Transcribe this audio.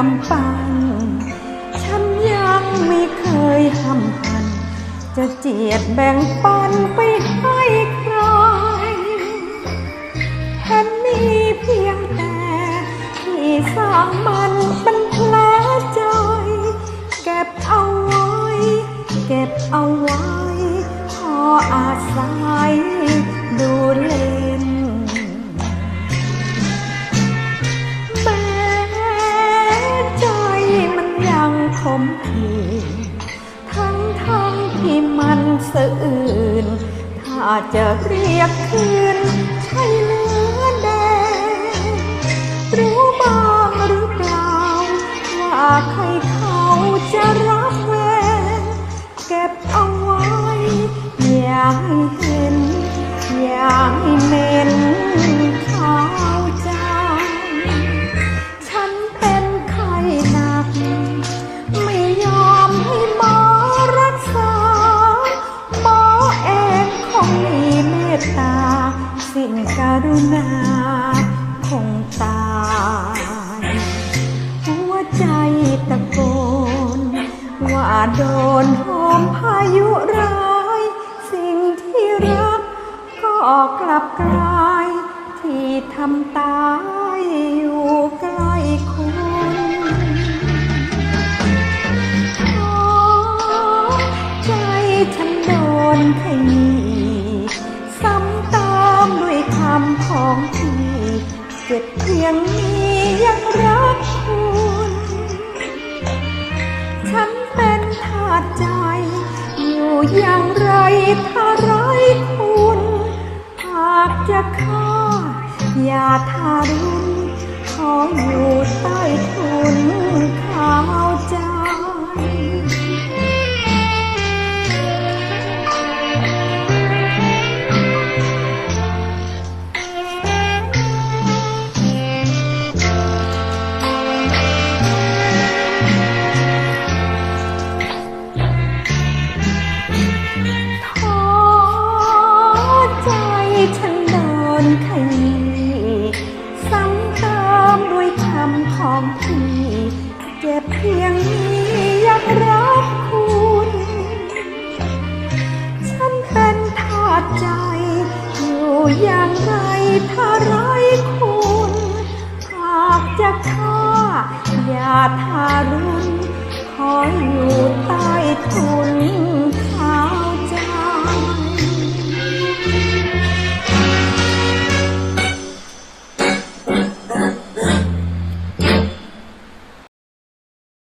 กำปันฉันยังไม่เคยห้ำหัน จะเจียดแบ่งปันไปให้ใครแค่นี้เพียงแต่ที่สร้างมันเป็นแผลใจ เก็บเอาไว้ เก็บเอาไว้ พออาศัยดูเล่น มขีทั้งทั้งที่มันสะอื่น ถ้าจะเรียกคืนใช่เนื้อ สิ่งการุณาคงตายหัวใจตะโกน ว่าโดนโหมพายุร้าย สิ่งที่รักก็กลับกลาย ที่ทำตายอยู่ใกล้คุณใจฉันโดนขยี้ อยู่อย่างไรถ้าไร้คุณหากจะฆ่าอย่าทารุณขออยู่ นขยี้ซ้ำเติมด้วยคำของพี่เจ็บเพียงนี้ยังรักคุณ ฉันเป็นทาสใจ อยู่อย่างไรถ้าไร้คุณหากจะฆ่าอย่าทารุณขออยู่ใต้ทุน